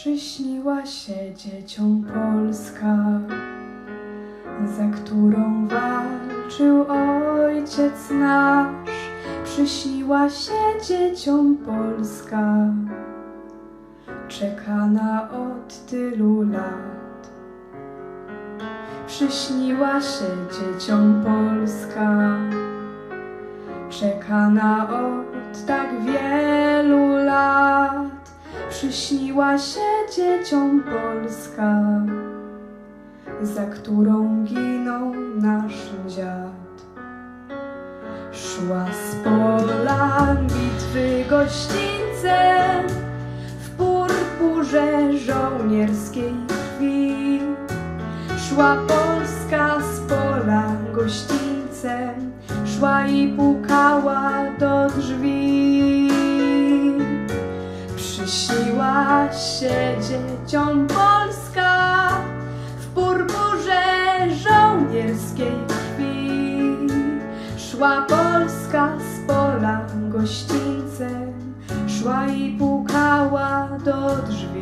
Przyśniła się dzieciom Polska, za którą walczył ojciec nasz. Przyśniła się dzieciom Polska, czekana od tylu lat. Przyśniła się dzieciom Polska, czekana od tak wielu lat. Przyśniła się dzieciom Polska, za którą ginął nasz dziad. Szła z pola bitwy gościńcem w purpurze żołnierskiej krwi. Szła Polska z pola gościńcem, szła i pukała do drzwi. Przyśniła się dzieciom Polska w purpurze żołnierskiej krwi. Szła Polska z pola gościńcem, szła i pukała do drzwi.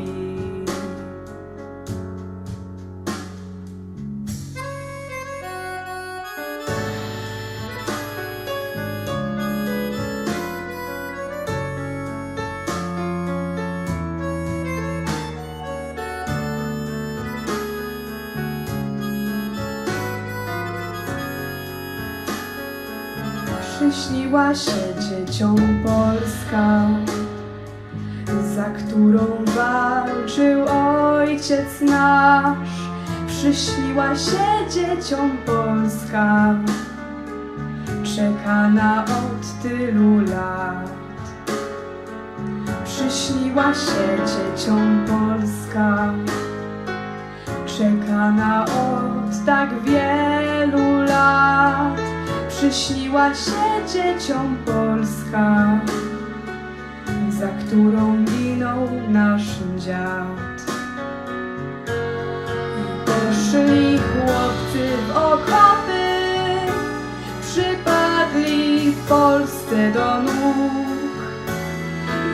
Przyśniła się dzieciom Polska, za którą walczył ojciec nasz. Przyśniła się dzieciom Polska, czekana od tylu lat. Przyśniła się dzieciom Polska, czekana od tak wielu lat. Przyśniła się dzieciom Polska, za którą ginął nasz dziad. Poszli chłopcy w okopy, przypadli w Polsce do nóg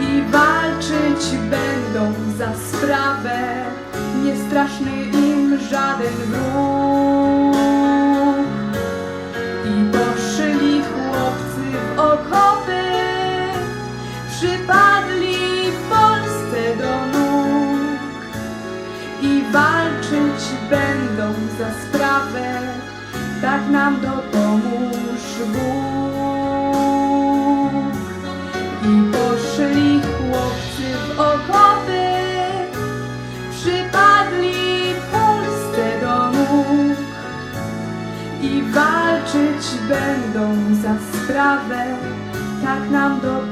i walczyć będą za sprawę, nie straszny im żaden wróg. Przypadli Polsce do nóg i walczyć będą za sprawę, tak nam dopomóż Bóg. I poszli chłopcy w okopy, przypadli Polsce do nóg i walczyć będą za sprawę, tak nam dopomóż